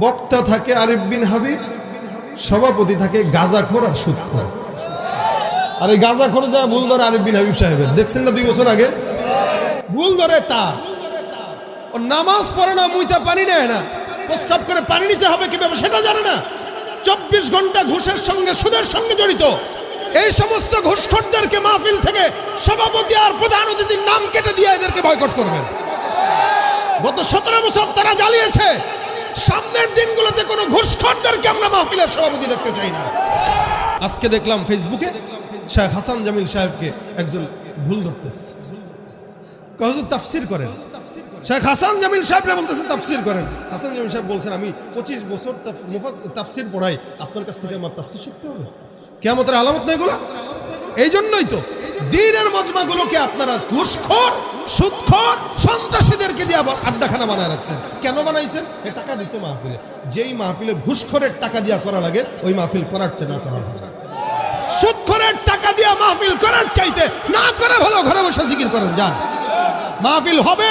বক্তা থাকে আরিফ বিন হাবিব, সভাপতি থাকে গাজাখোর আর সুদখোর। আর এই গাজাখোর যা ভুল ধরে আরিফ বিন হাবিব সাহেবের। দেখছেন না দুই বছর আগে? ভুল ধরে তার। ও নামাজ পড়ে না, মুইতা পানি নেয় না। প্রস্তাব করে পানি নিতে হবে কীভাবে সেটা জানে না। চব্বিশ ঘণ্টা ঘুষের সঙ্গে, সুদের সঙ্গে জড়িত। এই সমস্ত ঘুষখোরদেরকে মাহফিল থেকে সভাপতি আর প্রধান অতিথির নাম কেটে দিয়ে এদেরকে বয়কট করবেন। গত সতেরো বছর তারা জ্বালিয়েছে। সামনের দিনগুলোতে কোনো ঘুষখোরদেরকে আমরা মাহফিলের সভাপতি দেখতে চাই না। আজকে দেখলাম ফেসবুকে শেখ হাসান জামিল সাহেবকে একজন ভুল ধরতেছে। হুজুর তাফসির করেন। শেখ হাসান জামিল সাহেবরা বলতেছেন তাফসির করেন। হাসান জামিল সাহেব বলছেন, আমি পঁচিশ বছর তাফ- তাফসির পড়াই। আপনার কাছ থেকে আমার তাফসির শিখতে হবে? কেমতের আলামত নেই এগুলো? এই জন্যই তো দিনের মজমাগুলোকে আপনারা ঘুষখোর, সুদখোর সন্ত্রাসীদেরকে দিয়ে আবার আড্ডাখানা বানায় রাখছেন। কেন বানাইছেন? টাকা দিছে মাহফিলে। যেই মাহফিলে ঘুষখোরের টাকা দিয়া করা লাগে, ওই মাহফিল করার চেয়ে না করা ভালো। টাকা দিয়া মাহফিল করার চাইতে না করে ভালো ঘরে বসে জিকির করেন, যান। মাহফিল হবে,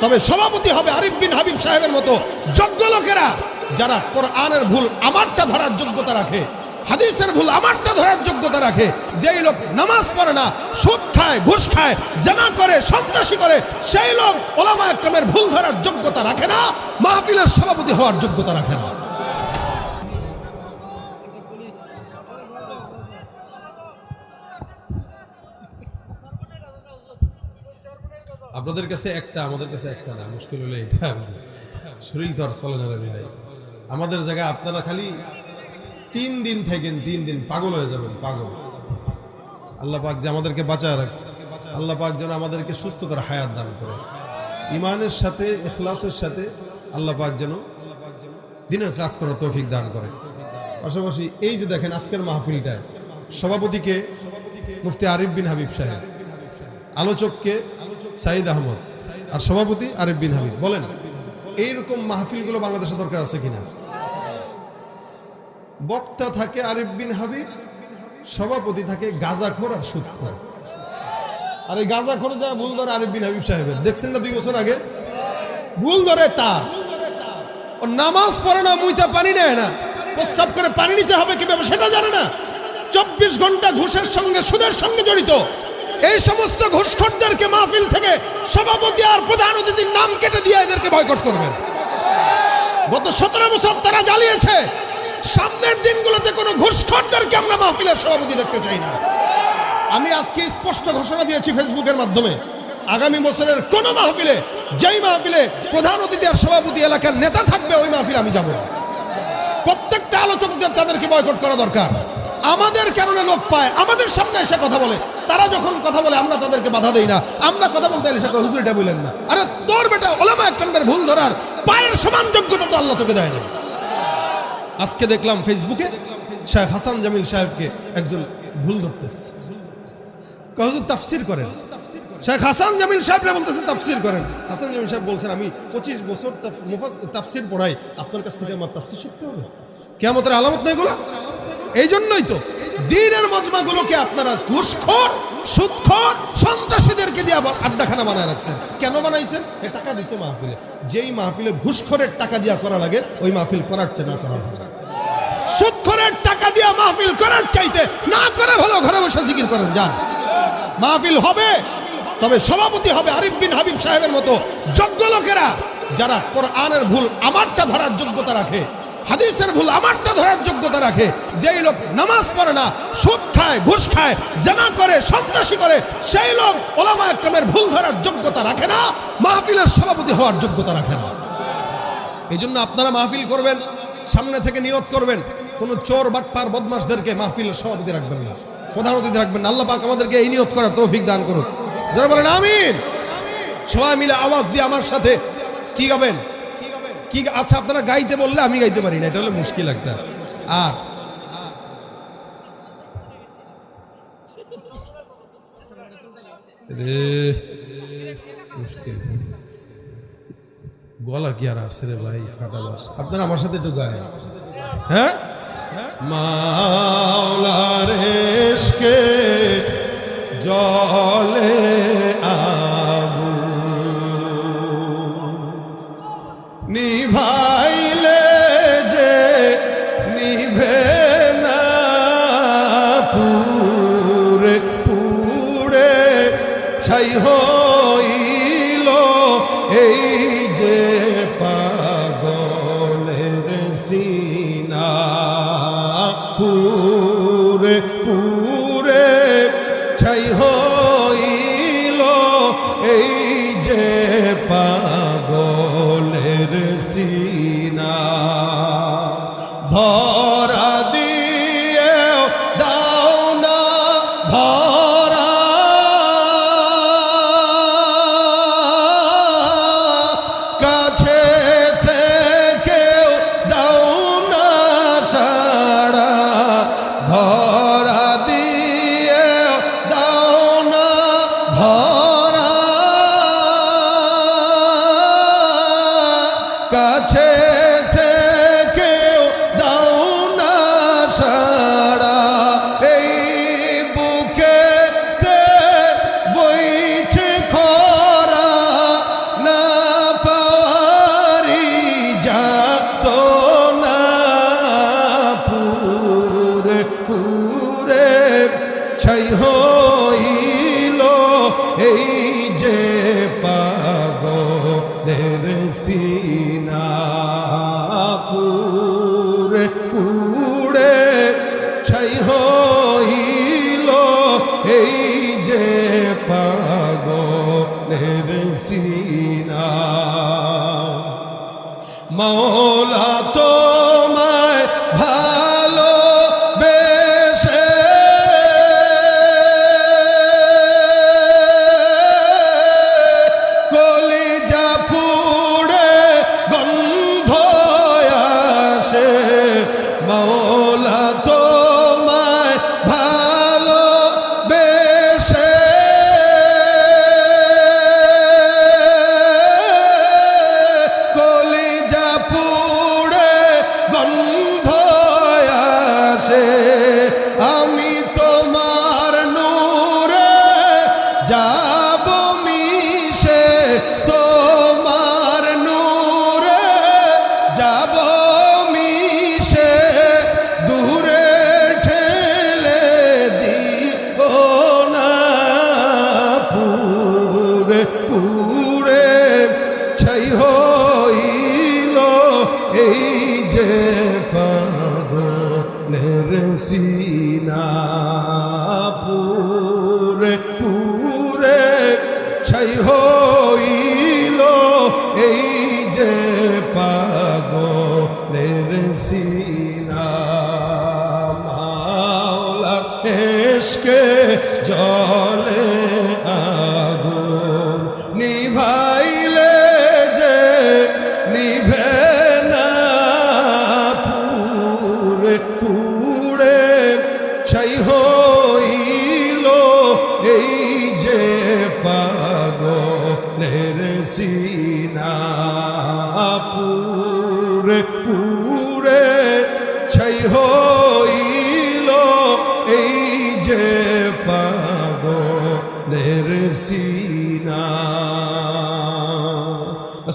তবে সভাপতি হবে আরিফ বিন হাবিব সাহেবের মতো যোগ্য লোকেরা যারা কোরআনের ভুল আমারটা ধরার যোগ্যতা রাখে। হাদিসের ভুল আমারটা ধরার যোগ্যতা রাখে। যেই লোক নামাজ পড়ে না, সুদ খায়, ঘুষ খায়, জানা করে, সন্ত্রাসী করে, সেই লোক ওলামা একরমের ভুল ধরার যোগ্যতা রাখে না, মাহফিলের সভাপতি হওয়ার যোগ্যতা রাখে না। আপনাদের কাছে একটা, আমাদের কাছে একটা না, মুশকিল হলে এটা শরীর তো আর চলে ভাই। আমাদের জায়গায় আপনারা খালি তিন দিন থাকেন, তিন দিন পাগল হয়ে যাবেন, পাগল। আল্লাহ পাক যে আমাদেরকে বাঁচায় রাখছে। আল্লাহ পাক যেন আমাদেরকে সুস্থতার হায়াত দান করে। ইমানের সাথে, এখলাসের সাথে আল্লাহ পাক যেন দিনের কাজ করার তৌফিক দান করে। পাশাপাশি এই যে দেখেন আজকের মাহফিলটায় সভাপতিকে মুফতি আরিফ বিন হাবিব সাহেব, আলোচককে সাইদ আহমদ, আর সভাপতি আরিফ বিন হাবিব। বলেন, এইরকম মাহফিলগুলো বাংলাদেশে দরকার আছে কিনা? বক্তা থাকে আরিফ বিন হাবিব, সভাপতি থাকে গাজাখোর আর সুদখোর। আর এই গাজাখোর যা ভুল ধরে আরিফ বিন হাবিব সাহেবের। দেখছেন না দুই বছর আগে? ভুল ধরে তার। ও নামাজ পড়ে না, মুইতা পানি নেয় না। প্রস্তাব করে পানি নিতে হবে কীভাবে সেটা জানে না। চব্বিশ ঘণ্টা ঘুষের সঙ্গে, সুদের সঙ্গে জড়িত। এই সমস্ত ঘুষখোরদেরকে মাহফিল থেকে সভাপতি আর প্রধান অতিথির নাম কেটে দিয়ে এদেরকে বয়কট করবেন। গত সতেরো বছর তারা জ্বালিয়েছে। সামনের দিনগুলোতে কোনো ঘুষখোরদেরকে আমরা মাহফিলের সভাপতি দেখতে চাই না। আমি আজকে স্পষ্ট ঘোষণা দিয়েছি ফেসবুকের মাধ্যমে। আগামী বছরের কোন মাহফিলে যেই মাহফিলে প্রধান অতিথি আর সভাপতি এলাকার নেতা থাকবে ওই মাহফিলে আমি যাব। প্রত্যেকটা আলোচকদের তাদেরকে বয়কট করা দরকার। আমাদের কারণে লোক পায় আমাদের সামনে এসে কথা বলে। তারা যখন কথা বলে আমরা তাদেরকে বাধা দেই না। আমরা কথা বলতে এলে সে কয়, হুজুর এটা বললেন না। আরে তোর বেটা ওলামা একটাদের ভুল ধরার পায়ের সমান যোগ্যতা তো আল্লাহ তোকে দেয় না আজকে দেখলাম ফেসবুকে শেখ হাসান জামিল সাহেবকে একজন ভুল ধরতেছে। হুজুর তাফসির করেন। শেখ হাসান জামিল সাহেবরা বলতেছেন তাফসির করেন। হাসান জামিল সাহেব বলছেন, আমি পঁচিশ বছর তাফ- তাফসির পড়াই, আপনার কাছ থেকে আমার তাফসির শিখতে হবে? কেমতের আলামত নেই এগুলো? এই জন্যই তো দিনের মজমাগুলোকে আপনারা ঘুষখোর সুদখোর সন্ত্রাসীদেরকে দিয়ে আবার আড্ডাখানা বানায় রাখছেন। কেন বানাইছেন? টাকা দিছে মাহফিলে। যেই মাহফিলে ঘুষখোরের টাকা দিয়া করা লাগে, ওই মাহফিল করার চেয়ে না করা ভালো। সুদখোরের টাকা দিয়া মাহফিল করার চাইতে না করে ভালো ঘরে বসে জিকির করেন, যান। মাহফিল হবে, তবে সভাপতি হবে আরিফ বিন হাবিব সাহেবের মতো যোগ্য লোকেরা যারা কোরআনের ভুল আমারটা ধরার যোগ্যতা রাখে। হাদিসের ভুল আমারটা ধরার যোগ্যতা রাখে। যেই লোক নামাজ পড়ে না, সুদ খায়, ঘুষ খায়, জানা করে, সন্ত্রাসী করে, সেই লোক ওলামা একরমের ভুল ধরার যোগ্যতা রাখে না, মাহফিলের সভাপতি হওয়ার যোগ্যতা রাখে না। এই জন্য আপনারা মাহফিল করবেন, সামনে থেকে নিয়ত করবেন, কোনো চোর, বাটপার বদমাসদেরকে মাহফিলের সভাপতি রাখবেন না। প্রধান অতিথি রাখবেন। আল্লাহ পাক আমাদেরকে এই নিয়ত করার তৌফিক দান করুন যারা বলেন, আমিন। সবাই মিলে আওয়াজ দিয়ে আমার সাথে কি গাবেন? কি আচ্ছা আপনারা গাইতে বললে আমি গাইতে পারি না, এটা হলো মুশকিল একটা। আর গলা কি আর আছে রে ভাই, ফাটা বাস। আপনারা আমার সাথে একটু গায়ে হ্যাঁ? মাওলার এসকে জলে আগুন মদিনা। ধর পাগলের সিনা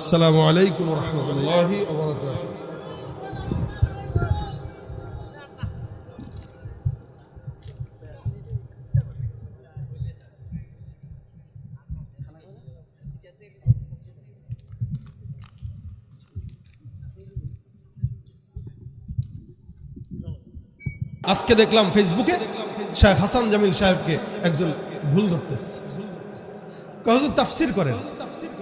আসসালামু আলাইকুম রহমতুল্লাহি আজকে দেখলাম ফেসবুকে শেখ হাসান জামিল সাহেবকে একজন ভুল ধরতেছে। তাফসির করেন।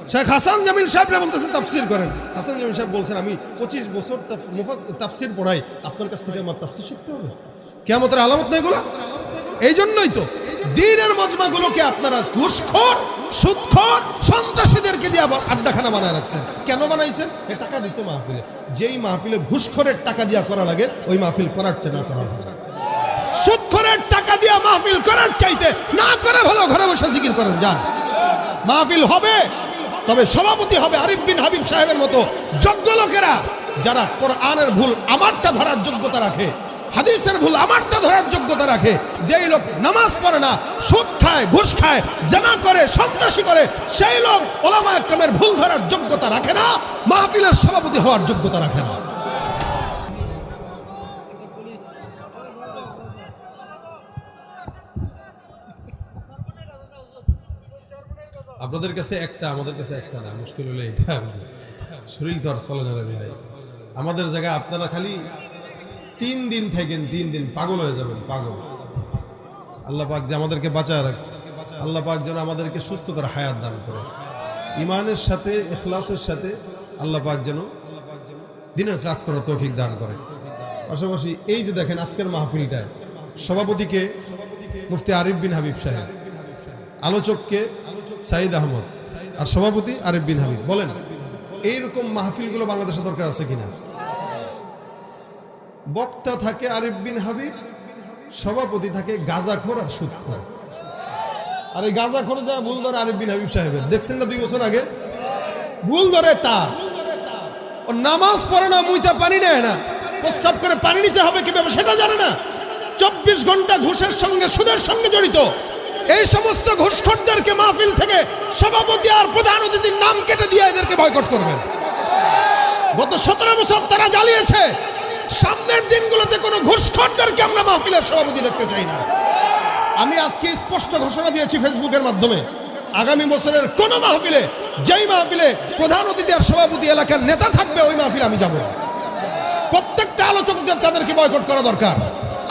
শেখ হাসান জামিল সাহেবরা বলতেছেন, তাফসির করেন। হাসান জামিল সাহেব বলছেন, আমি পঁচিশ বছর তাফ- তাফসির পড়াই। আপনার কাছ থেকে আমার তাফসির শিখতে হবে? কেমতের আলামত নেই এগুলো? এই জন্যই তো দিনের মজমাগুলোকে আপনারা ঘুষখোর, সুদখোর সন্ত্রাসীদেরকে দিয়ে আবার আড্ডাখানা বানায় রাখছেন। কেন বানাইছেন? এ টাকা দিছে মাহফিলে। যেই মাহফিলে ঘুষখোরের টাকা দিয়া করা লাগে, ওই মাহফিল করার চেয়ে না করা ভালো সুদখোরের টাকা দিয়া মাহফিল করার চাইতে না করে ভালো ঘরে বসে জিকির করেন, যান। মাহফিল হবে। তবে সভাপতি হবে আরিফ বিন হাবিব সাহেবের মতো যোগ্য লোকেরা যারা কোরআনের ভুল আমারটা ধরার যোগ্যতা রাখে, হাদিসের ভুল আমারটা ধরার যোগ্যতা রাখে, যেই লোক নামাজ পড়ে না, সুদ খায়, ঘুষ খায়, জেনা করে, সন্ত্রাসী করে, সেই লোক ওলামা একরমের ভুল ধরার যোগ্যতা রাখে না, মাহফিলের সভাপতি হওয়ার যোগ্যতা রাখে না। আপনাদের কাছে একটা, আমাদের কাছে একটা না, মুশকিল হলে এটা শরীর আর চলে যাবে বিদায়। আমাদের জায়গায় আপনারা খালি তিন দিন থাকেন, তিন দিন পাগল হয়ে যাবেন, পাগল। আল্লাহ পাক যে আমাদেরকে বাঁচায় রাখছে। আল্লাহ পাক যেন আমাদেরকে সুস্থতার হায়াত দান করে। ইমানের সাথে, এখলাসের সাথে আল্লাহ পাক যেন দিনের কাজ করার তৌফিক দান করে। পাশাপাশি এই যে দেখেন আজকের মাহফিলটা, সভাপতিকে মুফতি আরিফ বিন হাবিব সাহেব, আলোচককে সাইদ আহমদ আর সভাপতি আরিফ বিন হাবিব বলেন, এইরকম মাহফিলগুলো বাংলাদেশে দরকার আছে কিনা? বক্তা থাকে আরিফ বিন হাবিব সভাপতি থাকে গাজাখোর আর সুদখোর। আর এই গাজাখোর যা ভুল ধরে আরিফ বিন হাবিব সাহেবের। দেখছেন না দুই বছর আগে? ভুল ধরে তার। নামাজ পড়ে না, মুইতে পানি নেয় না। প্রস্তাব করে পানি নিতে হবে কীভাবে সেটা জানে না। চব্বিশ ঘণ্টা ঘুষের সঙ্গে, সুদের সঙ্গে জড়িত। এই সমস্ত ঘুষখোরদেরকে মাহফিল থেকে সভাপতি আর প্রধান অতিথির নাম কেটে দিয়ে এদেরকে বয়কট করবেন। গত সতেরো বছর তারা জ্বালিয়েছে। সামনের দিনগুলোতে কোনো ঘুষখোরদেরকে আমরা মাহফিলের সভাপতি দেখতে চাই না। আমি আজকে স্পষ্ট ঘোষণা দিয়েছি ফেসবুকের মাধ্যমে। আগামী বছরের কোন মাহফিলে, যেই মাহফিলে প্রধান অতিথি আর সভাপতি এলাকার নেতা থাকবে, ওই মাহফিলে আমি যাব। প্রত্যেকটা আলোচকদের তাদেরকে বয়কট করা দরকার।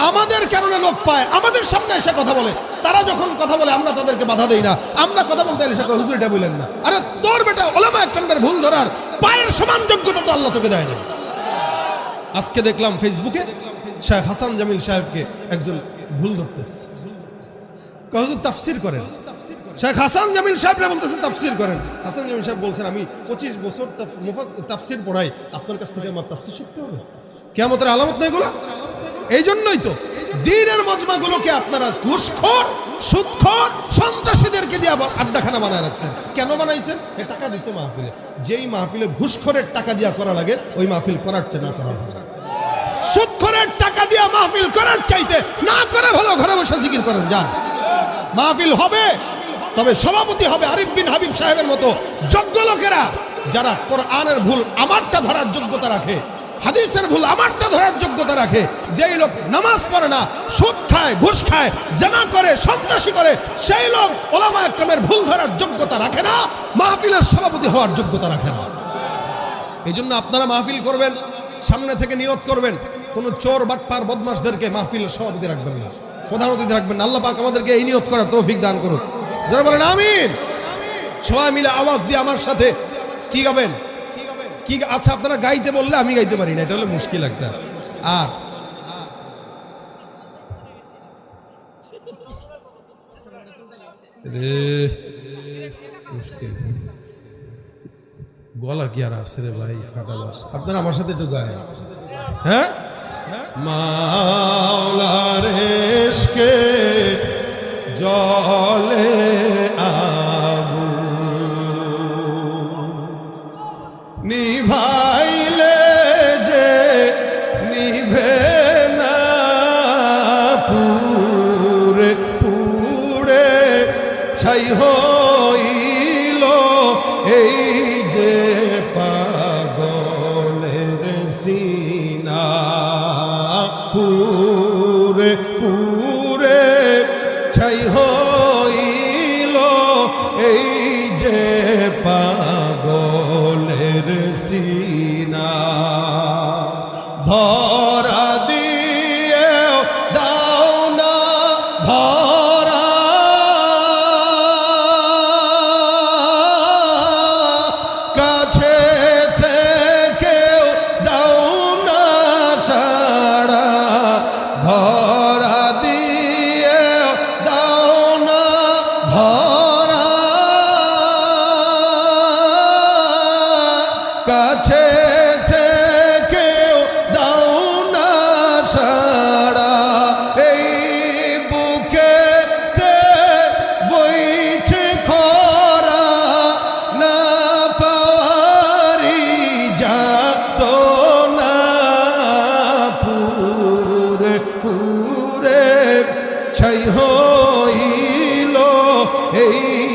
আমাদের কারণে লোক পায়, আমাদের সামনে এসে কথা বলে। তারা যখন কথা বলে আমরা তাদেরকে বাধা দেই না। আমরা কথা বলতে এলে সে কয়, হুজুর এটা বললেন না। আরে তোর বেটা ওলামা একটাদের ভুল ধরার পায়ের সমান যোগ্যতা তো আল্লাহ তোকে দেয় না আজকে দেখলাম ফেসবুকে শেখ হাসান জামিল সাহেবকে একজন ভুল ধরতেছে। হুজুর তাফসির করেন। শেখ হাসান জামিল সাহেবরা বলতেছেন তাফসির করেন। হাসান জামিল সাহেব বলছেন আমি পঁচিশ বছর তাফসির পড়াই। আপনার কাছ থেকে আমার তাফসির শিখতে হবে? কেমতের আলামত নেই এগুলো? এই জন্যই তো দিনের মজমাগুলোকে আপনারা ঘুষখোর, সুদখোর সন্ত্রাসীদেরকে দিয়ে আবার আড্ডাখানা বানায় রাখছেন। কেন বানাইছেন? এ টাকা দিছে মাহফিলে। যেই মাহফিলে ঘুষখোরের টাকা দিয়া করা লাগে, ওই মাহফিল করার না করা ভালো। সুদখোরের টাকা দিয়া মাহফিল করার চাইতে না করে ভালো ঘরে বসে জিকির করেন, যান। মাহফিল হবে, তবে সভাপতি হবে আরিফ বিন হাবিব সাহেবের মতো যোগ্য লোকেরা যারা কোরআনের ভুল আমারটা ধরার যোগ্যতা রাখে। হাদিসের ভুল আমারটা ধরার যোগ্যতা রাখে। যেই লোক নামাজ পড়ে না, সুদ খায়, ঘুষ খায়, জানা করে, সন্ত্রাসী করে, সেই লোক ওলামা একরমের ভুল ধরার যোগ্যতা রাখে না, মাহফিলের সভাপতি হওয়ার যোগ্যতা রাখে না। এই জন্য আপনারা মাহফিল করবেন, সামনে থেকে নিয়ত করবেন, কোন চোর, বাটপার বদমাসদেরকে মাহফিলের সভাপতি রাখবেন না। প্রধান অতিথি রাখবেন। আল্লাহ পাক আমাদেরকে এই নিয়ত করার তৌফিক দান করুন যারা বলেন, আমিন। সবাই মিলে আওয়াজ দিয়ে আমার সাথে কি গাবেন? কি আচ্ছা আপনারা গাইতে বললে আমি গাইতে পারি না, এটা হলো মুশকিল একটা। আর গলা কি আর আছে রে ভাই ফাটা বাস। আপনারা আমার সাথে একটু গায়ে হ্যাঁ? মাওলার জলে ছাই হইল এই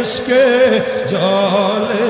এসকে জলে